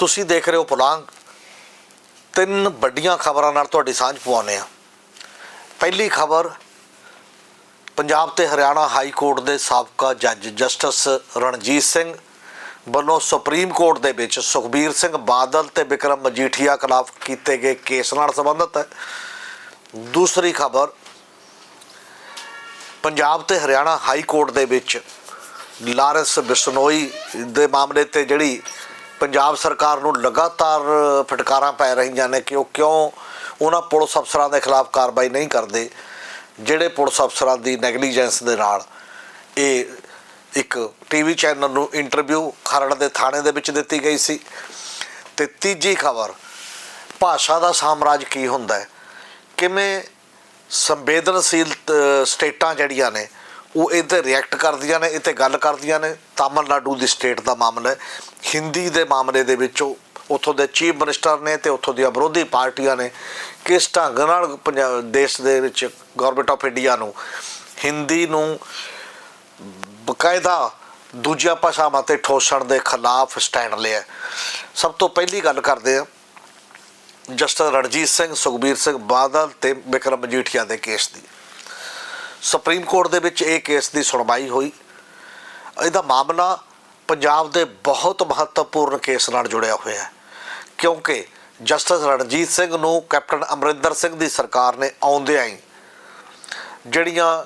ਤੁਸੀਂ ਦੇਖ ਰਹੇ ਹੋ ਪੁਲਾਂਗ। ਤਿੰਨ ਵੱਡੀਆਂ ਖਬਰਾਂ ਨਾਲ ਤੁਹਾਡੀ ਸਾਂਝ ਪਵਾਉਂਦੇ ਆ ਪਹਿਲੀ ਖਬਰ, ਪੰਜਾਬ ਤੇ ਹਰਿਆਣਾ ਹਾਈ ਕੋਰਟ ਦੇ ਸਾਬਕਾ ਜੱਜ ਜਸਟਿਸ ਰਣਜੀਤ ਸਿੰਘ ਵੱਲੋਂ ਸੁਪਰੀਮ ਕੋਰਟ ਦੇ ਵਿੱਚ ਸੁਖਬੀਰ ਸਿੰਘ ਬਾਦਲ ਤੇ ਵਿਕਰਮ ਮਜੀਠੀਆ ਖਿਲਾਫ ਕੀਤੇ ਗਏ ਕੇਸ ਨਾਲ ਸੰਬੰਧਿਤ ਹੈ। ਦੂਸਰੀ ਖਬਰ, ਪੰਜਾਬ ਤੇ ਹਰਿਆਣਾ ਹਾਈ ਕੋਰਟ ਦੇ ਵਿੱਚ ਲਾਰੈਂਸ ਬਿਸ਼ਨੋਈ ਦੇ ਮਾਮਲੇ ਤੇ ਜਿਹੜੀ ਪੰਜਾਬ ਸਰਕਾਰ ਨੂੰ ਲਗਾਤਾਰ ਫਟਕਾਰਾਂ ਪੈ ਰਹੀਆਂ ਨੇ ਕਿ ਉਹ ਕਿਉਂ ਉਹਨਾਂ ਪੁਲਿਸ ਅਫਸਰਾਂ ਦੇ ਖਿਲਾਫ ਕਾਰਵਾਈ ਨਹੀਂ ਕਰਦੇ, ਜਿਹੜੇ ਪੁਲਿਸ ਅਫਸਰਾਂ ਦੀ ਨੈਗਲੀਜੈਂਸ ਦੇ ਨਾਲ ਇਹ ਇੱਕ ਟੀਵੀ ਚੈਨਲ ਨੂੰ ਇੰਟਰਵਿਊ ਖਰੜ ਦੇ ਥਾਣੇ ਦੇ ਵਿੱਚ ਦਿੱਤੀ ਗਈ ਸੀ। ਤੇ ਤੀਜੀ ਖਬਰ, ਭਾਸ਼ਾ ਦਾ ਸਾਮਰਾਜ ਕੀ ਹੁੰਦਾ ਹੈ? ਕਿਵੇਂ ਸੰਵੇਦਨਸ਼ੀਲ ਸਟੇਟਾਂ ਜਿਹੜੀਆਂ ਨੇ, ਉਹ ਇਹ ਤੇ ਰਿਐਕਟ ਕਰਦੀਆਂ ਨੇ ਇਹ ਤੇ ਗੱਲ ਕਰਦੀਆਂ ਨੇ? ਤਾਮਿਲਨਾਡੂ ਦੀ ਸਟੇਟ ਦਾ ਮਾਮਲਾ ਹੈ। ਹਿੰਦੀ ਦੇ ਮਾਮਲੇ ਦੇ ਵਿੱਚ ਉੱਥੋਂ ਦੇ ਚੀਫ ਮਿਨਿਸਟਰ ਨੇ ਤੇ ਉੱਥੋਂ ਦੀਆਂ ਵਿਰੋਧੀ ਪਾਰਟੀਆਂ ਨੇ ਕਿਸ ਢੰਗ ਨਾਲ ਪੰਜਾਬ ਦੇਸ਼ ਦੇ ਵਿੱਚ ਗਵਰਨਮੈਂਟ ਆਫ ਇੰਡੀਆ ਨੂੰ ਹਿੰਦੀ ਨੂੰ ਬਕਾਇਦਾ ਦੂਜੀਆਂ ਭਾਸ਼ਾਵਾਂ ਤੇ ਠੋਸਣ ਦੇ ਖਿਲਾਫ ਸਟੈਂਡ ਲਿਆ ਸਭ ਤੋਂ ਪਹਿਲੀ ਗੱਲ ਕਰਦੇ ਆ ਜਸਟਿਸ ਰਣਜੀਤ ਸਿੰਘ, ਸੁਖਬੀਰ ਸਿੰਘ ਬਾਦਲ ਤੇ ਵਿਕਰਮ ਮਜੀਠੀਆ ਦੇ ਕੇਸ ਦੀ। ਸੁਪਰੀਮ ਕੋਰਟ ਦੇ ਵਿੱਚ ਇਹ ਕੇਸ ਦੀ ਸੁਣਵਾਈ ਹੋਈ। ਇਹਦਾ ਮਾਮਲਾ ਪੰਜਾਬ ਦੇ ਬਹੁਤ ਮਹੱਤਵਪੂਰਨ ਕੇਸ ਨਾਲ ਜੁੜਿਆ ਹੋਇਆ ਹੈ। ਕਿਉਂਕਿ ਜਸਟਿਸ ਰਣਜੀਤ ਸਿੰਘ ਨੂੰ ਕੈਪਟਨ ਅਮਰਿੰਦਰ ਸਿੰਘ ਦੀ ਸਰਕਾਰ ਨੇ ਆਉਂਦਿਆਂ ਹੀ ਜਿਹੜੀਆਂ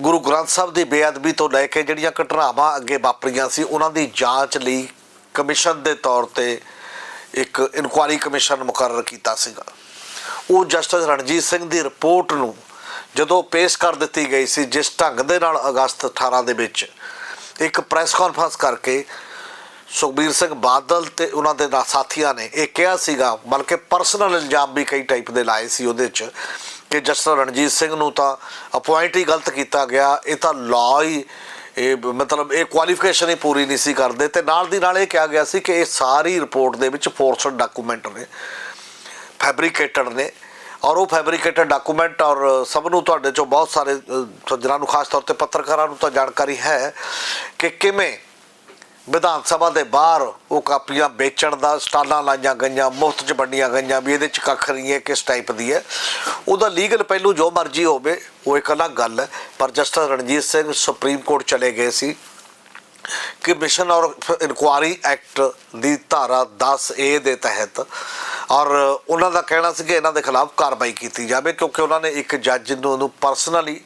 ਗੁਰੂ ਗ੍ਰੰਥ ਸਾਹਿਬ ਦੀ ਬੇਅਦਬੀ ਤੋਂ ਲੈ ਕੇ ਜਿਹੜੀਆਂ ਘਟਨਾਵਾਂ ਅੱਗੇ ਵਾਪਰੀਆਂ ਸੀ, ਉਹਨਾਂ ਦੀ ਜਾਂਚ ਲਈ ਕਮਿਸ਼ਨ ਦੇ ਤੌਰ ਤੇ ਇੱਕ ਇਨਕੁਆਰੀ ਕਮਿਸ਼ਨ ਮੁਕਰਰ ਕੀਤਾ ਸੀਗਾ। ਉਹ ਜਸਟਿਸ ਰਣਜੀਤ ਸਿੰਘ ਦੀ ਰਿਪੋਰਟ ਨੂੰ ਜਦੋਂ ਪੇਸ਼ ਕਰ ਦਿੱਤੀ ਗਈ ਸੀ, ਜਿਸ ਢੰਗ ਦੇ ਨਾਲ ਅਗਸਤ 18 ਦੇ ਵਿੱਚ ਇੱਕ ਪ੍ਰੈਸ ਕਾਨਫਰੰਸ ਕਰਕੇ ਸੁਖਬੀਰ ਸਿੰਘ ਬਾਦਲ ਤੇ ਉਹਨਾਂ ਦੇ ਨਾਲ ਸਾਥੀਆਂ ਨੇ ਇਹ ਕਿਹਾ ਸੀਗਾ ਬਲਕਿ ਪਰਸਨਲ ਇਲਜ਼ਾਮ ਵੀ ਕਈ ਟਾਈਪ ਦੇ ਲਾਏ ਸੀ ਉਹਦੇ 'ਚ ਕਿ ਜਸਟਿਸ ਰਣਜੀਤ ਸਿੰਘ ਨੂੰ ਤਾਂ ਅਪਾਇੰਟ ਹੀ ਗਲਤ ਕੀਤਾ ਗਿਆ ਇਹ ਤਾਂ ਲਾਅ ਹੀ ਇਹ ਮਤਲਬ ਇਹ ਕੁਆਲੀਫਿਕੇਸ਼ਨ ਹੀ ਪੂਰੀ ਨਹੀਂ ਸੀ ਕਰਦੇ ਤੇ ਨਾਲ ਦੀ ਨਾਲ ਇਹ ਕਿਹਾ ਗਿਆ ਸੀ ਕਿ ਇਹ ਸਾਰੀ ਰਿਪੋਰਟ ਦੇ ਵਿੱਚ ਫੋਰਸਡ ਡਾਕੂਮੈਂਟ ਨੇ ਫੈਬਰੀਕੇਟਡ ਨੇ ਔਰ ਉਹ ਫੈਬਰੀਕੇਟਡ ਡਾਕੂਮੈਂਟ ਔਰ ਸਭ ਨੂੰ ਤੁਹਾਡੇ ਚੋਂ ਬਹੁਤ ਸਾਰੇ ਅ, ਨੂੰ ਖਾਸ ਤੌਰ ਤੇ ਪੱਤਰਕਾਰਾਂ ਨੂੰ ਤਾਂ ਜਾਣਕਾਰੀ ਹੈ ਕਿ ਕਿਵੇਂ ਵਿਧਾਨ ਸਭਾ ਦੇ ਬਾਹਰ ਉਹ ਕਾਪੀਆਂ ਵੇਚਣ ਦਾ ਸਟਾਲਾਂ ਲਾਈਆਂ ਗਈਆਂ, ਮੁਫਤ ਚ ਵੰਡੀਆਂ ਗਈਆਂ ਵੀ ਇਹਦੇ ਚ ਕੱਖ ਨਹੀਂ ਹੈ, ਕਿਸ ਟਾਈਪ ਦੀ ਹੈ। ਉਹਦਾ ਲੀਗਲ ਪਹਿਲੂ ਜੋ ਮਰਜ਼ੀ ਹੋਵੇ, ਉਹ ਇੱਕ ਅਲੱਗ ਗੱਲ ਹੈ। ਪਰ justice Ranjit Singh supreme court ਚਲੇ ਗਏ ਸੀ। ਕਿ ਮਿਸ਼ਨ ਔਰ ਇਨਕੁਆਰੀ ਐਕਟ ਦੀ ਧਾਰਾ 10 ਏ ਦੇ ਤਹਿਤ ਔਰ ਉਹਨਾਂ ਦਾ ਕਹਿਣਾ ਸੀ ਕਿ ਇਹਨਾਂ ਦੇ ਖਿਲਾਫ ਕਾਰਵਾਈ ਕੀਤੀ ਜਾਵੇ ਕਿਉਂਕਿ ਉਹਨਾਂ ਨੇ ਇੱਕ ਜੱਜ ਨੂੰ ਉਹਨੂੰ ਪਰਸਨਲੀ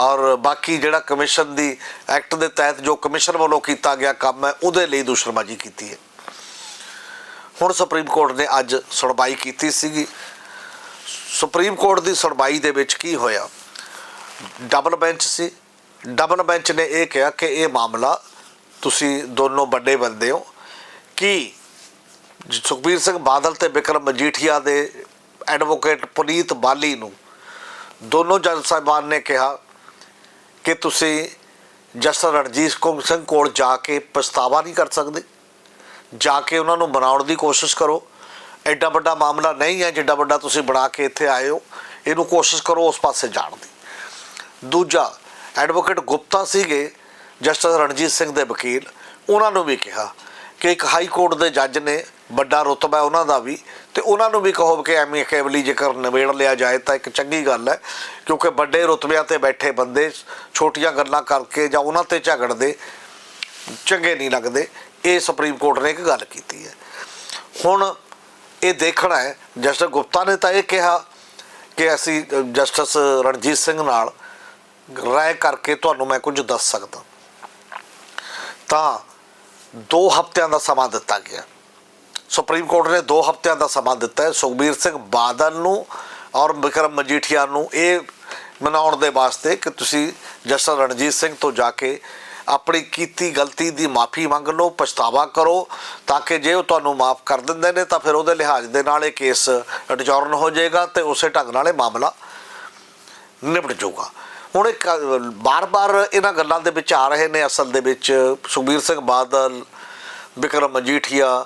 ਔਰ ਬਾਕੀ ਜਿਹੜਾ ਕਮਿਸ਼ਨ ਦੀ ਐਕਟ ਦੇ ਤਹਿਤ ਜੋ ਕਮਿਸ਼ਨ ਵੱਲੋਂ ਕੀਤਾ ਗਿਆ ਕੰਮ ਹੈ, ਉਹਦੇ ਲਈ ਦੂਸ਼ਣਬਾਜ਼ੀ ਕੀਤੀ ਹੈ। ਹੁਣ ਸੁਪਰੀਮ ਕੋਰਟ ਨੇ ਅੱਜ ਸੁਣਵਾਈ ਕੀਤੀ ਸੀਗੀ। ਸੁਪਰੀਮ ਕੋਰਟ ਦੀ ਸੁਣਵਾਈ ਦੇ ਵਿੱਚ ਕੀ ਹੋਇਆ? ਡਬਲ ਬੈਂਚ ਸੀ। ਡਬਲ ਬੈਂਚ ਨੇ ਇਹ ਕਿਹਾ ਕਿ ਇਹ ਮਾਮਲਾ ਤੁਸੀਂ ਦੋਨੋਂ ਵੱਡੇ ਬੰਦੇ ਹੋ। ਕਿ ਸੁਖਬੀਰ ਸਿੰਘ ਬਾਦਲ ਤੇ ਵਿਕਰਮ ਮਜੀਠੀਆ ਦੇ ਐਡਵੋਕੇਟ ਪੁਨੀਤ ਬਾਲੀ ਨੂੰ ਦੋਨੋਂ ਜੱਜ ਸਾਹਿਬਾਨ ਨੇ ਕਿਹਾ ਕਿ ਤੁਸੀਂ ਜਸਟਿਸ ਰਣਜੀਤ ਕੌਰ ਸਿੰਘ ਕੋਲ ਜਾ ਕੇ ਪਛਤਾਵਾ ਨਹੀਂ ਕਰ ਸਕਦੇ। ਜਾ ਕੇ ਉਹਨਾਂ ਨੂੰ ਬਣਾਉਣ ਦੀ ਕੋਸ਼ਿਸ਼ ਕਰੋ। ਐਡਾ ਵੱਡਾ ਮਾਮਲਾ ਨਹੀਂ ਹੈ ਜਿੱਡਾ ਵੱਡਾ ਤੁਸੀਂ ਬਣਾ ਕੇ ਇੱਥੇ ਆਏ ਹੋ। ਇਹਨੂੰ ਕੋਸ਼ਿਸ਼ ਕਰੋ ਉਸ ਪਾਸੇ ਜਾਣ ਦੀ। ਦੂਜਾ, ਐਡਵੋਕੇਟ ਗੁਪਤਾ ਸੀਗੇ ਜਸਟਿਸ ਰਣਜੀਤ ਸਿੰਘ ਦੇ ਵਕੀਲ। ਉਹਨਾਂ ਨੂੰ ਵੀ ਕਿਹਾ ਕਿ ਇੱਕ ਹਾਈ ਕੋਰਟ ਦੇ ਜੱਜ ਨੇ ਵੱਡਾ ਰੁਤਬਾ ਹੈ ਉਹਨਾਂ ਦਾ ਵੀ, ਤੇ ਉਹਨਾਂ ਨੂੰ ਵੀ ਕਹੋ ਕਿ ਐਮੀ ਕੇਵਲੀ ਜੇਕਰ ਨਿਬੇੜ ਲਿਆ ਜਾਏ ਤਾਂ ਇੱਕ ਚੰਗੀ ਗੱਲ ਹੈ, ਕਿਉਂਕਿ ਵੱਡੇ ਰੁਤਬਿਆਂ ਤੇ ਬੈਠੇ ਬੰਦੇ ਛੋਟੀਆਂ ਗੱਲਾਂ ਕਰਕੇ ਜਾਂ ਉਹਨਾਂ ਤੇ ਝਗੜਦੇ ਚੰਗੇ ਨਹੀਂ ਲੱਗਦੇ। ਇਹ ਸੁਪਰੀਮ ਕੋਰਟ ਨੇ ਇੱਕ ਗੱਲ ਕੀਤੀ ਹੈ। ਹੁਣ ਇਹ ਦੇਖਣਾ ਹੈ, ਜਸਟਿਸ ਗੁਪਤਾ ਨੇ ਤਾਂ ਇਹ ਕਿਹਾ ਕਿ ਅਸੀਂ, ਜਸਟਿਸ ਰਣਜੀਤ ਸਿੰਘ ਨਾਲ ਰਾਏ ਕਰਕੇ ਤੁਹਾਨੂੰ ਮੈਂ ਕੁਝ ਦੱਸ ਸਕਦਾ। ਤਾਂ 2 ਹਫ਼ਤਿਆਂ ਦਾ ਸਮਾਂ ਦਿੱਤਾ ਗਿਆ। ਸੁਪਰੀਮ ਕੋਰਟ ਨੇ 2 ਹਫ਼ਤਿਆਂ ਦਾ ਸਮਾਂ ਦਿੱਤਾ ਹੈ। ਸੁਖਬੀਰ ਸਿੰਘ ਬਾਦਲ ਨੂੰ ਔਰ ਵਿਕਰਮ ਮਜੀਠੀਆ ਨੂੰ ਇਹ ਮਨਾਉਣ ਦੇ ਵਾਸਤੇ ਕਿ ਤੁਸੀਂ ਜਸਟਿਸ ਰਣਜੀਤ ਸਿੰਘ ਤੋਂ ਜਾ ਕੇ ਆਪਣੀ ਕੀਤੀ ਗਲਤੀ ਦੀ ਮਾਫੀ ਮੰਗ ਲਓ, ਪਛਤਾਵਾ ਕਰੋ ਤਾਂ ਕਿ ਜੇ ਉਹ ਤੁਹਾਨੂੰ ਮਾਫ ਕਰ ਦਿੰਦੇ ਨੇ ਤਾਂ ਫਿਰ ਉਹਦੇ ਲਿਹਾਜ਼ ਦੇ ਨਾਲ ਇਹ ਕੇਸ ਅਡਜੌਰਨ ਹੋ ਜਾਏਗਾ ਤੇ ਉਸੇ ਢੰਗ ਨਾਲ ਇਹ ਮਾਮਲਾ ਨਿਪਟ ਜਾਊਗਾ। ਹੁਣ ਇੱਕ ਬਾਰ-ਬਾਰ ਇਹਨਾਂ ਗੱਲਾਂ ਦੇ ਵਿੱਚ ਆ ਰਹੇ ਨੇ। ਅਸਲ ਦੇ ਵਿੱਚ ਸੁਖਬੀਰ ਸਿੰਘ ਬਾਦਲ, ਵਿਕਰਮ ਮਜੀਠੀਆ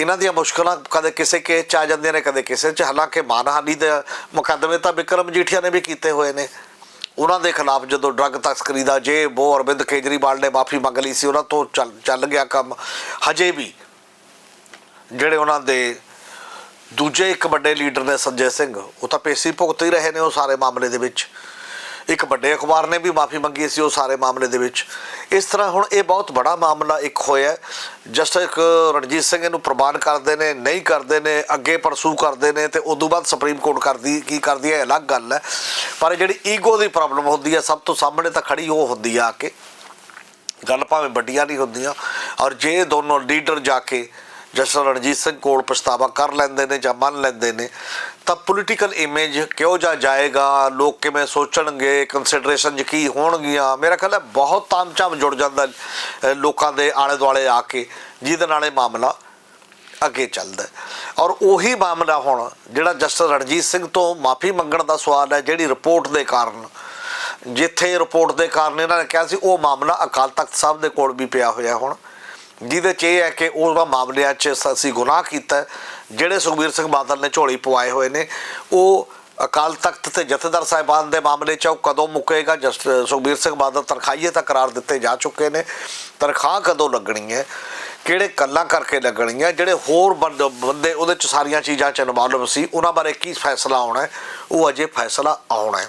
ਇਹਨਾਂ ਦੀਆਂ ਮੁਸ਼ਕਲਾਂ ਕਦੇ ਕਿਸੇ ਕੇਸ ਚ ਆ ਜਾਂਦੀਆਂ ਨੇ, ਕਦੇ ਕਿਸੇ ਚ। ਹਾਲਾਂਕਿ ਮਾਨਹਾਨੀ ਦੇ ਮੁਕੱਦਮੇ ਤਾਂ ਵਿਕਰਮ ਮਜੀਠੀਆ ਨੇ ਵੀ ਕੀਤੇ ਹੋਏ ਨੇ। ਉਹਨਾਂ ਦੇ ਖਿਲਾਫ ਜਦੋਂ ਡਰੱਗ ਤਸਕਰੀ ਦਾ ਜੇ ਬੋ ਅਰਵਿੰਦ ਕੇਜਰੀਵਾਲ ਨੇ ਮਾਫੀ ਮੰਗ ਲਈ ਸੀ, ਉਹਨਾਂ ਤੋਂ ਚੱਲ ਚੱਲ ਗਿਆ ਕੰਮ। ਹਜੇ ਵੀ ਜਿਹੜੇ ਉਹਨਾਂ ਦੇ ਦੂਜੇ ਇੱਕ ਵੱਡੇ ਲੀਡਰ ਨੇ ਸੰਜੇ ਸਿੰਘ, ਉਹ ਤਾਂ ਪੇਸੀ ਭੁਗਤ ਹੀ ਰਹੇ ਨੇ ਉਹ ਸਾਰੇ ਮਾਮਲੇ ਦੇ ਵਿੱਚ। ਇੱਕ ਵੱਡੇ ਅਖਬਾਰ ਨੇ ਵੀ ਮਾਫੀ ਮੰਗੀ ਸੀ ਉਹ ਸਾਰੇ ਮਾਮਲੇ ਦੇ ਵਿੱਚ। ਇਸ ਤਰ੍ਹਾਂ ਹੁਣ ਇਹ ਬਹੁਤ ਬੜਾ ਮਾਮਲਾ ਇੱਕ ਹੋਇਆ ਜਸਟਿਸ ਰਣਜੀਤ ਸਿੰਘ ਇਹਨੂੰ ਪ੍ਰਵਾਨ ਕਰਦੇ ਨੇ, ਨਹੀਂ ਕਰਦੇ ਨੇ, ਅੱਗੇ ਪਰਸੂ ਕਰਦੇ ਨੇ ਤੇ ਤੋਂ ਬਾਅਦ ਸੁਪਰੀਮ ਕੋਰਟ ਕਰਦੀ, ਕੀ ਕਰਦੀ ਹੈ, ਇਹ ਅਲੱਗ ਗੱਲ ਹੈ। ਪਰ ਜਿਹੜੀ ਈਗੋ ਦੀ ਪ੍ਰੋਬਲਮ ਹੁੰਦੀ ਹੈ, ਸਭ ਤੋਂ ਸਾਹਮਣੇ ਤਾਂ ਖੜੀ ਉਹ ਹੁੰਦੀ ਆ ਕੇ। ਗੱਲ ਭਾਵੇਂ ਵੱਡੀਆਂ ਨਹੀਂ ਹੁੰਦੀਆਂ ਔਰ ਜੇ ਦੋਨੋਂ ਲੀਡਰ ਜਾ ਕੇ ਜਸਟਿਸ ਰਣਜੀਤ ਸਿੰਘ ਕੋਲ ਪਛਤਾਵਾ ਕਰ ਲੈਂਦੇ ਨੇ ਜਾਂ ਮੰਨ ਲੈਂਦੇ ਨੇ, ਤਾਂ ਪੋਲੀਟੀਕਲ ਇਮੇਜ ਕਿਉਂ ਜਾ ਜਾਏਗਾ? ਲੋਕ ਕਿਵੇਂ ਸੋਚਣਗੇ? ਕੰਸੀਡਰੇਸ਼ਨ ਚ ਕੀ ਹੋਣਗੀਆਂ? ਮੇਰਾ ਖਿਆਲ ਹੈ ਬਹੁਤ ਤਾਮਝਾਮ ਜੁੜ ਜਾਂਦਾ ਲੋਕਾਂ ਦੇ ਆਲੇ ਦੁਆਲੇ ਆ ਕੇ, ਜਿਹਦੇ ਨਾਲ ਇਹ ਮਾਮਲਾ ਅੱਗੇ ਚੱਲਦਾ ਔਰ ਉਹੀ ਮਾਮਲਾ ਹੁਣ ਜਿਹੜਾ ਜਸਟਿਸ ਰਣਜੀਤ ਸਿੰਘ ਤੋਂ ਮਾਫੀ ਮੰਗਣ ਦਾ ਸਵਾਲ ਹੈ, ਜਿਹੜੀ ਰਿਪੋਰਟ ਦੇ ਕਾਰਨ, ਜਿੱਥੇ ਰਿਪੋਰਟ ਦੇ ਕਾਰਨ ਇਹਨਾਂ ਨੇ ਕਿਹਾ ਸੀ, ਉਹ ਮਾਮਲਾ ਅਕਾਲ ਤਖਤ ਸਾਹਿਬ ਦੇ ਕੋਲ ਵੀ ਪਿਆ ਹੋਇਆ ਹੁਣ। ਜਿਹਦੇ ਚ ਇਹ ਹੈ ਕਿ ਉਹਨਾਂ ਮਾਮਲਿਆਂ 'ਚ ਅਸੀਂ ਗੁਨਾਹ ਕੀਤਾ ਜਿਹੜੇ ਸੁਖਬੀਰ ਸਿੰਘ ਬਾਦਲ ਨੇ ਝੋਲੀ ਪਵਾਏ ਹੋਏ ਨੇ। ਉਹ ਅਕਾਲ ਤਖਤ ਤੇ ਜਥੇਦਾਰ ਸਾਹਿਬਾਨ ਦੇ ਮਾਮਲੇ 'ਚ ਉਹ ਕਦੋਂ ਮੁੱਕੇਗਾ? ਜਸਟ ਸੁਖਬੀਰ ਸਿੰਘ ਬਾਦਲ ਤਨਖਾਹੀਏ ਤਾਂ ਕਰਾਰ ਦਿੱਤੇ ਜਾ ਚੁੱਕੇ ਨੇ। ਤਨਖਾਹ ਕਦੋਂ ਲੱਗਣੀ ਹੈ? ਕਿਹੜੇ ਕੱਲਾਂ ਕਰਕੇ ਲੱਗਣੀ ਹੈ? ਜਿਹੜੇ ਹੋਰ ਬੰਦੇ ਉਹਦੇ 'ਚ ਸਾਰੀਆਂ ਚੀਜ਼ਾਂ 'ਚ ਇਨਵੋਲਵ ਸੀ, ਉਹਨਾਂ ਬਾਰੇ ਕੀ ਫੈਸਲਾ ਆਉਣਾ ਹੈ? ਉਹ ਅਜੇ ਫੈਸਲਾ ਆਉਣਾ ਹੈ।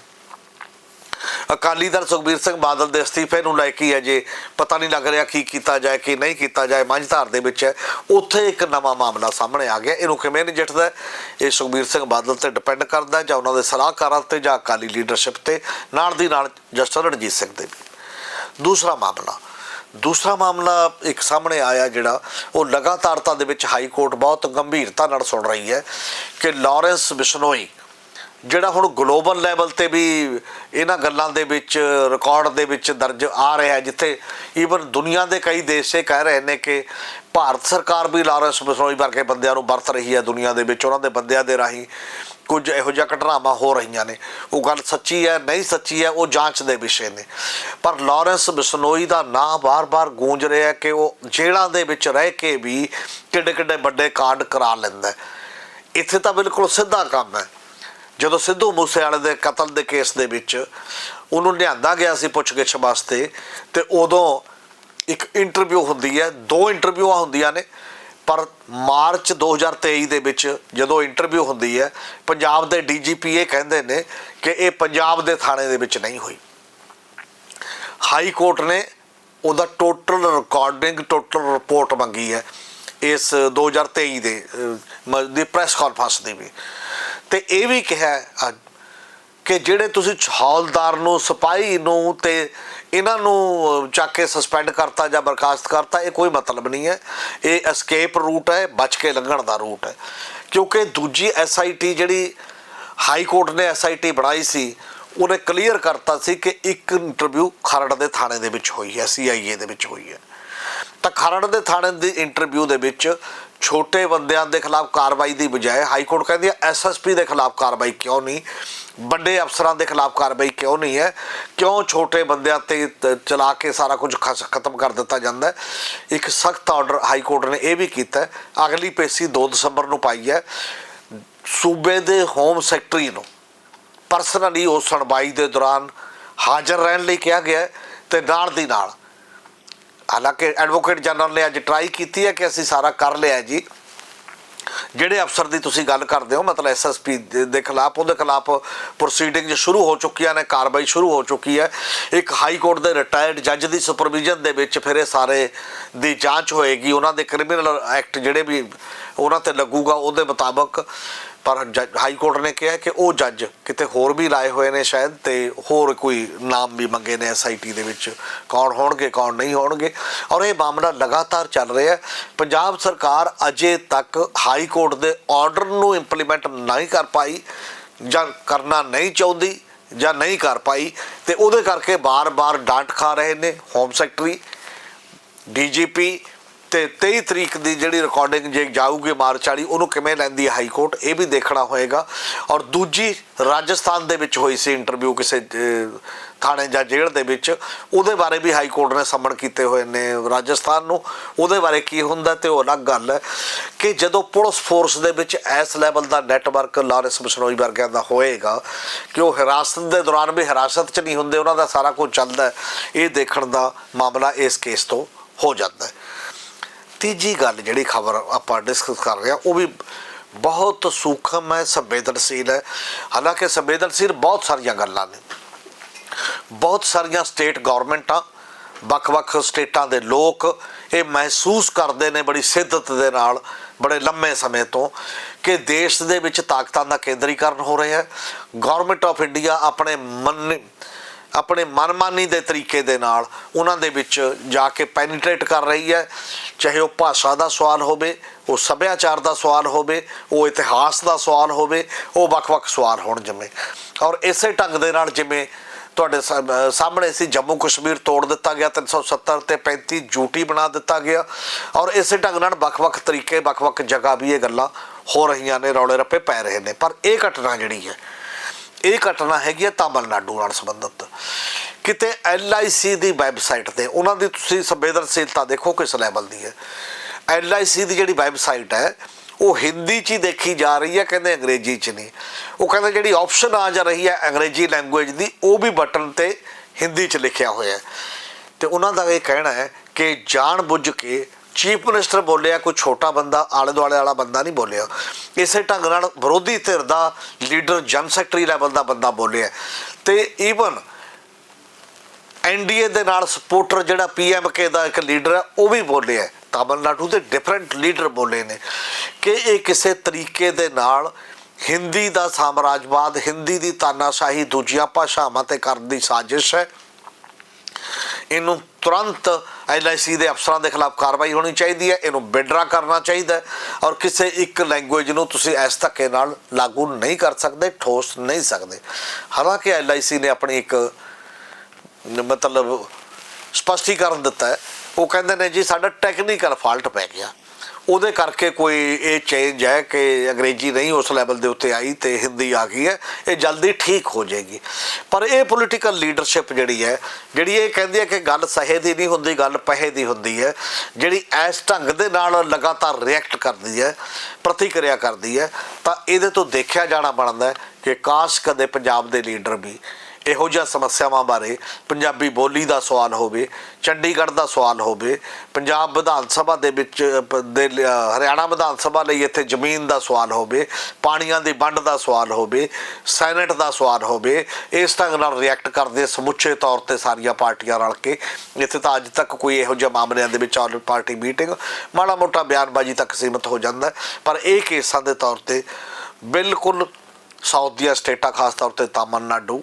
ਅਕਾਲੀ ਦਲ ਸੁਖਬੀਰ ਸਿੰਘ ਬਾਦਲ ਦੇ ਅਸਤੀਫੇ ਨੂੰ ਲੈ ਕੇ ਅਜੇ ਪਤਾ ਨਹੀਂ ਲੱਗ ਰਿਹਾ ਕੀ ਕੀਤਾ ਜਾਏ, ਕੀ ਨਹੀਂ ਕੀਤਾ ਜਾਏ। ਮੰਝਧਾਰ ਦੇ ਵਿੱਚ ਹੈ ਉੱਥੇ ਇੱਕ ਨਵਾਂ ਮਾਮਲਾ ਸਾਹਮਣੇ ਆ ਗਿਆ। ਇਹਨੂੰ ਕਿਵੇਂ ਨਜਿੱਠਦਾ ਇਹ ਸੁਖਬੀਰ ਸਿੰਘ ਬਾਦਲ ਤੇ ਡਿਪੈਂਡ ਕਰਦਾ ਜਾਂ ਉਹਨਾਂ ਦੇ ਸਲਾਹਕਾਰਾਂ ਤੇ ਜਾਂ ਅਕਾਲੀ ਲੀਡਰਸ਼ਿਪ ਤੇ? ਨਾਲ ਦੀ ਨਾਲ ਜਸਟਿਸ ਰਣਜੀਤ ਸਿੰਘ ਦੇ ਵੀ। ਦੂਸਰਾ ਮਾਮਲਾ। ਦੂਸਰਾ ਮਾਮਲਾ ਇੱਕ ਸਾਹਮਣੇ ਆਇਆ ਜਿਹੜਾ ਉਹ ਲਗਾਤਾਰਤਾ ਦੇ ਵਿੱਚ ਹਾਈ ਕੋਰਟ ਬਹੁਤ ਗੰਭੀਰਤਾ ਨਾਲ ਸੁਣ ਰਹੀ ਹੈ ਕਿ ਲਾਰੈਂਸ ਬਿਸ਼ਨੋਈ ਜਿਹੜਾ ਹੁਣ ਗਲੋਬਲ ਲੈਵਲ ਤੇ ਵੀ ਇਹਨਾਂ ਗੱਲਾਂ ਦੇ ਵਿੱਚ ਰਿਕਾਰਡ ਦੇ ਵਿੱਚ ਦਰਜ ਆ ਰਿਹਾ ਹੈ, ਜਿੱਥੇ ਈਵਨ ਦੁਨੀਆ ਦੇ ਕਈ ਦੇਸ਼ ਇਹ ਕਹਿ ਰਹੇ ਨੇ ਕਿ ਭਾਰਤ ਸਰਕਾਰ ਵੀ ਲਾਰੈਂਸ ਬਿਸ਼ਨੋਈ ਵਰਗੇ ਬੰਦਿਆਂ ਨੂੰ ਵਰਤ ਰਹੀ ਹੈ ਦੁਨੀਆ ਦੇ ਵਿੱਚ। ਉਹਨਾਂ ਦੇ ਬੰਦਿਆਂ ਦੇ ਰਾਹੀਂ ਕੁਝ ਇਹੋ ਜਿਹੀਆਂ ਘਟਨਾਵਾਂ ਹੋ ਰਹੀਆਂ ਨੇ। ਉਹ ਗੱਲ ਸੱਚੀ ਹੈ, ਨਹੀਂ ਸੱਚੀ ਹੈ, ਉਹ ਜਾਂਚ ਦੇ ਵਿਸ਼ੇ ਨੇ। ਪਰ ਲਾਰੈਂਸ ਬਿਸ਼ਨੋਈ ਦਾ ਨਾਂ ਬਾਰ-ਬਾਰ ਗੂੰਜ ਰਿਹਾ ਹੈ ਕਿ ਉਹ ਜੇਲ੍ਹਾਂ ਦੇ ਵਿੱਚ ਰਹਿ ਕੇ ਵੀ ਕਿੱਡੇ ਕਿੱਡੇ ਵੱਡੇ ਕਾਂਡ ਕਰਾ ਲੈਂਦਾ ਇੱਥੇ ਤਾਂ ਬਿਲਕੁਲ ਸਿੱਧਾ ਕੰਮ ਹੈ। ਜਦੋਂ ਸਿੱਧੂ ਮੂਸੇਵਾਲੇ ਦੇ ਕਤਲ ਦੇ ਕੇਸ ਦੇ ਵਿੱਚ ਉਹਨੂੰ ਲਿਆਂਦਾ ਗਿਆ ਸੀ ਪੁੱਛਗਿੱਛ ਵਾਸਤੇ ਤੇ ਉਦੋਂ ਇੱਕ ਇੰਟਰਵਿਊ ਹੁੰਦੀ ਹੈ ਦੋ ਇੰਟਰਵਿਊਆਂ ਹੁੰਦੀਆਂ ਨੇ ਪਰ ਮਾਰਚ 2023 ਦੇ ਵਿੱਚ ਜਦੋਂ ਇੰਟਰਵਿਊ ਹੁੰਦੀ ਹੈ ਪੰਜਾਬ ਦੇ ਡੀਜੀਪੀ ਇਹ ਕਹਿੰਦੇ ਨੇ ਕਿ ਇਹ ਪੰਜਾਬ ਦੇ ਥਾਣੇ ਦੇ ਵਿੱਚ ਨਹੀਂ ਹੋਈ। ਹਾਈ ਕੋਰਟ ਨੇ ਉਹਦਾ ਟੋਟਲ ਰਿਕਾਰਡਿੰਗ ਟੋਟਲ ਰਿਪੋਰਟ ਮੰਗੀ ਹੈ ਇਸ 2023 ਦੇ ਅਹ, ਮ- ਦੀ ਪ੍ਰੈਸ ਕਾਨਫਰੰਸ ਦੀ ਵੀ। ਤੇ ਇਹ ਵੀ ਕਿਹਾ ਅੱਜ ਕਿ ਜਿਹੜੇ ਤੁਸੀਂ ਹੌਲਦਾਰ ਨੂੰ, ਸਿਪਾਹੀ ਨੂੰ ਤੇ ਇਹਨਾਂ ਨੂੰ ਚੱਕ ਕੇ ਸਸਪੈਂਡ ਕਰਤਾ ਜਾਂ ਬਰਖਾਸਤ ਕਰਤਾ, ਇਹ ਕੋਈ ਮਤਲਬ ਨਹੀਂ ਹੈ। ਇਹ ਐਸਕੇਪ ਰੂਟ ਹੈ, ਬਚ ਕੇ ਲੰਘਣ ਦਾ ਰੂਟ ਹੈ। ਕਿਉਂਕਿ ਦੂਜੀ ਐਸਆਈਟੀ ਜਿਹੜੀ ਹਾਈ ਕੋਰਟ ਨੇ ਐਸਆਈਟੀ ਬਣਾਈ ਸੀ, ਉਹਨੇ ਕਲੀਅਰ ਕਰਤਾ ਸੀ ਕਿ ਇੱਕ ਇੰਟਰਵਿਊ ਖਰੜ ਦੇ ਥਾਣੇ ਦੇ ਵਿੱਚ ਹੋਈ ਹੈ ਸੀਆਈਏ ਦੇ ਵਿੱਚ ਹੋਈ ਹੈ। ਤਾਂ ਖਰੜ ਦੇ ਥਾਣੇ ਦੀ ਇੰਟਰਵਿਊ ਦੇ ਵਿੱਚ ਛੋਟੇ ਬੰਦਿਆਂ ਦੇ ਖਿਲਾਫ ਕਾਰਵਾਈ ਦੀ ਬਜਾਏ ਹਾਈ ਕੋਰਟ ਕਹਿੰਦੀ ਹੈ ਐਸਐਸਪੀ ਦੇ ਖਿਲਾਫ ਕਾਰਵਾਈ ਕਿਉਂ ਨਹੀਂ? ਵੱਡੇ ਅਫਸਰਾਂ ਦੇ ਖਿਲਾਫ ਕਾਰਵਾਈ ਕਿਉਂ ਨਹੀਂ ਹੈ? ਕਿਉਂ ਛੋਟੇ ਬੰਦਿਆਂ ਤੇ ਚਲਾ ਕੇ ਸਾਰਾ ਕੁਝ ਖਸ- ਖਤਮ ਕਰ ਦਿੱਤਾ ਜਾਂਦਾ ਹੈ? ਇੱਕ ਸਖਤ ਆਰਡਰ ਹਾਈ ਕੋਰਟ ਨੇ ਇਹ ਵੀ ਕੀਤਾ ਅਗਲੀ ਪੇਸ਼ੀ 2 ਦਸੰਬਰ ਨੂੰ ਪਾਈ ਹੈ। ਸੂਬੇ ਦੇ ਹੋਮ ਸੈਕਟਰੀ ਨੂੰ ਪਰਸਨਲੀ ਉਹ ਸੁਣਵਾਈ ਦੇ ਦੌਰਾਨ ਹਾਜ਼ਰ ਰਹਿਣ ਲਈ ਕਿਹਾ ਗਿਆ ਹੈ ਤੇ ਨਾਲ ਦੀ ਨਾਲ ਹਾਲਾਂਕਿ ਐਡਵੋਕੇਟ ਜਨਰਲ ਨੇ ਅੱਜ ਟਰਾਈ ਕੀਤੀ ਹੈ ਕਿ ਅਸੀਂ ਸਾਰਾ ਕਰ ਲਿਆ ਜੀ। ਜਿਹੜੇ ਅਫਸਰ ਦੀ ਤੁਸੀਂ ਗੱਲ ਕਰਦੇ ਹੋ, ਮਤਲਬ ਐਸਐਸਪੀ ਦੇ ਖਿਲਾਫ, ਉਹਦੇ ਖਿਲਾਫ ਪ੍ਰੋਸੀਡਿੰਗ ਸ਼ੁਰੂ ਹੋ ਚੁੱਕੀਆਂ ਨੇ, ਕਾਰਵਾਈ ਸ਼ੁਰੂ ਹੋ ਚੁੱਕੀ ਹੈ। ਇੱਕ ਹਾਈ ਕੋਰਟ ਦੇ ਰਿਟਾਇਰਡ ਜੱਜ ਦੀ ਸੁਪਰਵਿਜ਼ਨ ਦੇ ਵਿੱਚ ਫਿਰ ਇਹ ਸਾਰੇ ਦੀ ਜਾਂਚ ਹੋਏਗੀ। ਉਹਨਾਂ ਦੇ ਕ੍ਰਿਮੀਨਲ ਐਕਟ ਜਿਹੜੇ ਵੀ ਉਹਨਾਂ ਤੇ ਲੱਗੂਗਾ, ਉਹਦੇ ਮੁਤਾਬਕ ਪਰ ਜੱਜ- ਹਾਈ ਕੋਰਟ ਨੇ ਕਿਹਾ ਕਿ ਉਹ ਜੱਜ ਕਿਤੇ ਹੋਰ ਵੀ ਲਾਏ ਹੋਏ ਨੇ ਸ਼ਾਇਦ ਤੇ ਹੋਰ ਕੋਈ ਨਾਮ ਵੀ ਮੰਗੇ ਨੇ ਐਸਆਈਟੀ ਦੇ ਵਿੱਚ। ਕੌਣ ਹੋਣਗੇ, ਕੌਣ ਨਹੀਂ ਹੋਣਗੇ। ਔਰ ਇਹ ਮਾਮਲਾ ਲਗਾਤਾਰ ਚੱਲ ਰਿਹਾ ਹੈ। ਪੰਜਾਬ ਸਰਕਾਰ ਅਜੇ ਤੱਕ ਹਾਈ ਕੋਰਟ ਦੇ ਆਰਡਰ ਨੂੰ ਇੰਪਲੀਮੈਂਟ ਨਹੀਂ ਕਰ ਪਾਈ ਜਾਂ ਕਰਨਾ ਨਹੀਂ ਚਾਹੁੰਦੀ ਜਾਂ ਨਹੀਂ ਕਰ ਪਾਈ ਤੇ ਉਹਦੇ ਕਰਕੇ ਬਾਰ-ਬਾਰ ਡਾਂਟ ਖਾ ਰਹੇ ਨੇ। ਹੋਮ ਸੈਕਟਰੀ ਡੀਜੀਪੀ ਤੇ 23 ਤਰੀਕ ਦੀ ਜਿਹੜੀ ਰਿਕਾਰਡਿੰਗ ਜੇ ਜਾਊਗੀ ਮਾਰਚ ਵਾਲੀ, ਉਹਨੂੰ ਕਿਵੇਂ ਲੈਂਦੀ ਹੈ ਹਾਈ ਕੋਰਟ ਇਹ ਵੀ ਦੇਖਣਾ ਹੋਏਗਾ। ਔਰ ਦੂਜੀ ਰਾਜਸਥਾਨ ਦੇ ਵਿੱਚ ਹੋਈ ਸੀ ਇੰਟਰਵਿਊ ਕਿਸੇ ਥਾਣੇ ਜਾਂ ਜੇਲ੍ਹ ਦੇ ਵਿੱਚ, ਉਹਦੇ ਬਾਰੇ ਵੀ ਹਾਈ ਕੋਰਟ ਨੇ ਸੰਮਣ ਕੀਤੇ ਹੋਏ ਨੇ ਰਾਜਸਥਾਨ ਨੂੰ। ਉਹਦੇ ਬਾਰੇ ਕੀ ਹੁੰਦਾ ਤੇ ਉਹ ਅਲੱਗ ਗੱਲ ਹੈ ਕਿ ਜਦੋਂ ਪੁਲਿਸ ਫੋਰਸ ਦੇ ਵਿੱਚ ਇਸ ਲੈਵਲ ਦਾ ਨੈਟਵਰਕ ਲਾਰੈਂਸ ਬਿਸ਼ਨੋਈ ਵਰਗਿਆਂ ਦਾ ਹੋਏਗਾ, ਕਿ ਉਹ ਹਿਰਾਸਤ ਦੇ ਦੌਰਾਨ ਵੀ ਹਿਰਾਸਤ 'ਚ ਨਹੀਂ ਹੁੰਦੇ, ਉਹਨਾਂ ਦਾ ਸਾਰਾ ਕੁਝ ਚੱਲਦਾ ਇਹ ਦੇਖਣ ਦਾ ਮਾਮਲਾ ਇਸ ਕੇਸ ਤੋਂ ਹੋ ਜਾਂਦਾ ਹੈ। ਤੀਜੀ ਗੱਲ ਜਿਹੜੀ ਖਬਰ ਆਪਾਂ ਡਿਸਕਸ ਕਰ ਰਹੇ ਹਾਂ, ਉਹ ਵੀ ਬਹੁਤ ਸੂਖਮ ਹੈ, ਸੰਵੇਦਨਸ਼ੀਲ ਹੈ। ਹਾਲਾਂਕਿ ਸੰਵੇਦਨਸ਼ੀਲ ਬਹੁਤ ਸਾਰੀਆਂ ਗੱਲਾਂ ਨੇ। ਬਹੁਤ ਸਾਰੀਆਂ ਸਟੇਟ ਗਵਰਨਮੈਂਟਾਂ ਵੱਖ-ਵੱਖ ਸਟੇਟਾਂ ਦੇ ਲੋਕ ਇਹ ਮਹਿਸੂਸ ਕਰਦੇ ਨੇ ਬੜੀ ਸਿੱਧਤ ਦੇ ਨਾਲ, ਬੜੇ ਲੰਮੇ ਸਮੇਂ ਤੋਂ ਕਿ ਦੇਸ਼ ਦੇ ਵਿੱਚ ਤਾਕਤਾਂ ਦਾ ਕੇਂਦਰੀਕਰਨ ਹੋ ਰਿਹਾ ਹੈ। ਗਵਰਨਮੈਂਟ ਆਫ ਇੰਡੀਆ ਆਪਣੇ ਮਨ ਆਪਣੇ ਮਨਮਾਨੀ ਦੇ ਤਰੀਕੇ ਦੇ ਨਾਲ ਉਹਨਾਂ ਦੇ ਵਿੱਚ ਜਾ ਕੇ ਪੈਨੀਟ੍ਰੇਟ ਕਰ ਰਹੀ ਹੈ। ਚਾਹੇ ਉਹ ਭਾਸ਼ਾ ਦਾ ਸਵਾਲ ਹੋਵੇ, ਉਹ ਸੱਭਿਆਚਾਰ ਦਾ ਸਵਾਲ ਹੋਵੇ, ਉਹ ਇਤਿਹਾਸ ਦਾ ਸਵਾਲ ਹੋਵੇ, ਉਹ ਵੱਖ-ਵੱਖ ਸਵਾਲ ਹੋਣ ਜਿਵੇਂ। ਔਰ ਇਸੇ ਢੰਗ ਦੇ ਨਾਲ ਜਿਵੇਂ ਤੁਹਾਡੇ ਸਾਹਮ- ਸਾਹਮਣੇ ਸੀ ਜੰਮੂ ਕਸ਼ਮੀਰ ਤੋੜ ਦਿੱਤਾ ਗਿਆ 370 ਤੇ 35 ਜੂਟੀ ਬਣਾ ਦਿੱਤਾ ਗਿਆ। ਔਰ ਇਸੇ ਢੰਗ ਨਾਲ ਵੱਖ-ਵੱਖ ਤਰੀਕੇ, ਵੱਖ-ਵੱਖ ਜਗ੍ਹਾ ਵੀ ਇਹ ਗੱਲਾਂ ਹੋ ਰਹੀਆਂ ਨੇ, ਰੌਲੇ ਰੱਪੇ ਪੈ ਰਹੇ ਨੇ। ਪਰ ਇਹ ਘਟਨਾ ਜਿਹੜੀ ਹੈ ਇਹ ਘਟਨਾ ਹੈਗੀ ਹੈ ਤਾਮਿਲਨਾਡੂ ਨਾਲ ਸੰਬੰਧਿਤ। ਕਿਤੇ LIC ਦੀ ਵੈਬਸਾਈਟ ਤੇ, ਉਹਨਾਂ ਦੀ ਤੁਸੀਂ ਸੰਵੇਦਨਸ਼ੀਲਤਾ ਦੇਖੋ ਕਿਸ ਲੈਵਲ ਦੀ ਹੈ। LIC ਦੀ ਜਿਹੜੀ ਵੈਬਸਾਈਟ ਹੈ, ਉਹ ਹਿੰਦੀ 'ਚ ਹੀ ਦੇਖੀ ਜਾ ਰਹੀ ਹੈ, ਕਹਿੰਦੇ ਅੰਗਰੇਜ਼ੀ 'ਚ ਨਹੀਂ। ਉਹ ਕਹਿੰਦੇ ਜਿਹੜੀ ਆਪਸ਼ਨ ਆ ਜਾ ਰਹੀ ਹੈ ਅੰਗਰੇਜ਼ੀ ਲੈਂਗੁਏਜ ਦੀ, ਉਹ ਵੀ ਬਟਨ ਤੇ ਹਿੰਦੀ 'ਚ ਲਿਖਿਆ ਹੋਇਆ ਹੈ। ਤੇ ਉਹਨਾਂ ਦਾ ਇਹ ਕਹਿਣਾ ਹੈ ਕਿ ਜਾਣ ਬੁੱਝ ਕੇ ਚੀਫ ਮਿਨਿਸਟਰ ਬੋਲਿਆ, ਕੋਈ ਛੋਟਾ ਬੰਦਾ ਆਲੇ ਦੁਆਲੇ ਵਾਲਾ ਬੰਦਾ ਨਹੀਂ ਬੋਲਿਆ। ਇਸੇ ਢੰਗ ਨਾਲ ਵਿਰੋਧੀ ਧਿਰ ਦਾ ਲੀਡਰ, ਜਨ ਸੈਕਟਰੀ ਲੈਵਲ ਦਾ ਬੰਦਾ ਬੋਲਿਆ। ਤੇ ਈਵਨ ਐਨਡੀਏ ਦੇ ਨਾਲ ਸਪੋਰਟਰ ਜਿਹੜਾ ਪੀਐਮਕੇ ਦਾ ਇੱਕ ਲੀਡਰ ਹੈ, ਉਹ ਵੀ ਬੋਲਿਆ। ਤਾਮਿਲਨਾਡੂ ਦੇ ਡਿਫਰੈਂਟ ਲੀਡਰ ਬੋਲੇ ਨੇ ਕਿ ਇਹ ਕਿਸੇ ਤਰੀਕੇ ਦੇ ਨਾਲ ਹਿੰਦੀ ਦਾ ਸਾਮਰਾਜਵਾਦ, ਹਿੰਦੀ ਦੀ ਤਾਨਾਸ਼ਾਹੀ ਦੂਜੀਆਂ ਭਾਸ਼ਾਵਾਂ ਤੇ ਕਰਨ ਦੀ ਸਾਜ਼ਿਸ਼ ਹੈ। ਇਹਨੂੰ ਤੁਰੰਤ ਐਲਆਈਸੀ ਦੇ ਅਫਸਰਾਂ ਦੇ ਖਿਲਾਫ ਕਾਰਵਾਈ ਹੋਣੀ ਚਾਹੀਦੀ ਹੈ, ਇਹਨੂੰ ਬਿਡਰਾ ਕਰਨਾ ਚਾਹੀਦਾ ਹੈ ਔਰ ਕਿਸੇ ਇੱਕ ਲੈਂਗੁਏਜ ਨੂੰ ਤੁਸੀਂ ਇਸ ਧੱਕੇ ਨਾਲ ਲਾਗੂ ਨਹੀਂ ਕਰ ਸਕਦੇ, ਠੋਸ ਨਹੀਂ ਸਕਦੇ। ਹਾਲਾਂਕਿ ਐਲਆਈਸੀ ਨੇ ਆਪਣੀ ਇੱਕ ਮਤਲਬ ਸਪਸ਼ਟੀਕਰਨ ਦਿੱਤਾ ਹੈ। ਉਹ ਕਹਿੰਦੇ ਨੇ ਜੀ, ਸਾਡਾ ਟੈਕਨੀਕਲ ਫਾਲਟ ਪੈ ਗਿਆ। ਉਹਦੇ ਕਰਕੇ ਕੋਈ ਇਹ ਚੇਂਜ ਹੈ ਕਿ ਅੰਗਰੇਜ਼ੀ ਨਹੀਂ ਉਸ ਲੈਵਲ ਦੇ ਉੱਤੇ ਆਈ ਤੇ ਹਿੰਦੀ ਆ ਗਈ ਹੈ, ਇਹ ਜਲਦੀ ਠੀਕ ਹੋ ਜਾਏਗੀ। ਪਰ ਇਹ ਪੋਲੀਟੀਕਲ ਲੀਡਰਸ਼ਿਪ ਜਿਹੜੀ ਹੈ, ਜਿਹੜੀ ਇਹ ਕਹਿੰਦੀ ਹੈ ਕਿ ਗੱਲ ਸਹੇ ਦੀ ਨਹੀਂ ਹੁੰਦੀ, ਗੱਲ ਪਹੇ ਦੀ ਹੁੰਦੀ ਹੈ, ਜਿਹੜੀ ਇਸ ਢੰਗ ਦੇ ਨਾਲ ਲਗਾਤਾਰ ਰਿਐਕਟ ਕਰਦੀ ਹੈ, ਪ੍ਰਤੀਕਿਰਿਆ ਕਰਦੀ ਹੈ, ਤਾਂ ਇਹਦੇ ਤੋਂ ਦੇਖਿਆ ਜਾਣਾ ਬਣਦਾ ਹੈ ਕਿ ਕਾਸ਼ ਕਦੇ ਪੰਜਾਬ ਦੇ ਲੀਡਰ ਵੀ ਇਹੋ ਜਿਹੀਆਂ ਸਮੱਸਿਆਵਾਂ ਬਾਰੇ ਪੰਜਾਬੀ ਬੋਲੀ ਦਾ ਸਵਾਲ ਹੋਵੇ, ਚੰਡੀਗੜ੍ਹ ਦਾ ਸਵਾਲ ਹੋਵੇ, ਪੰਜਾਬ ਵਿਧਾਨ ਸਭਾ ਦੇ ਵਿੱਚ ਹਰਿਆਣਾ ਵਿਧਾਨ ਸਭਾ ਲਈ ਇੱਥੇ ਜ਼ਮੀਨ ਦਾ ਸਵਾਲ ਹੋਵੇ, ਪਾਣੀਆਂ ਦੀ ਵੰਡ ਦਾ ਸਵਾਲ ਹੋਵੇ, ਸੈਨੇਟ ਦਾ ਸਵਾਲ ਹੋਵੇ, ਇਸ ਢੰਗ ਨਾਲ ਰਿਐਕਟ ਕਰਦੇ ਸਮੁੱਚੇ ਤੌਰ ਤੇ ਸਾਰੀਆਂ ਪਾਰਟੀਆਂ ਰਲ ਕੇ। ਇੱਥੇ ਤਾਂ ਅੱਜ ਤੱਕ ਕੋਈ ਇਹੋ ਜਿਹੇ ਮਾਮਲਿਆਂ ਦੇ ਵਿੱਚ ਆਲ ਪਾਰਟੀ ਮੀਟਿੰਗ ਮਾੜਾ ਮੋਟਾ ਬਿਆਨਬਾਜ਼ੀ ਤੱਕ ਸੀਮਤ ਹੋ ਜਾਂਦਾ ਪਰ ਇਹ ਕੇਸਾਂ ਦੇ ਤੌਰ ਤੇ ਬਿਲਕੁਲ ਸਾਊਥ ਦੀਆਂ ਸਟੇਟਾਂ ਖਾਸ ਤੌਰ ਤੇ ਤਾਮਿਲਨਾਡੂ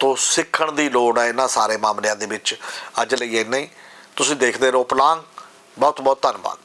ਤੋਂ ਸਿੱਖਣ ਦੀ ਲੋੜ ਹੈ ਇਹਨਾਂ ਸਾਰੇ ਮਾਮਲਿਆਂ ਦੇ ਵਿੱਚ। ਅੱਜ ਲਈ ਇੰਨਾ ਹੀ। ਤੁਸੀਂ ਦੇਖਦੇ ਰਹੋ ਪਲਾਂਗ ਬਹੁਤ ਬਹੁਤ ਧੰਨਵਾਦ।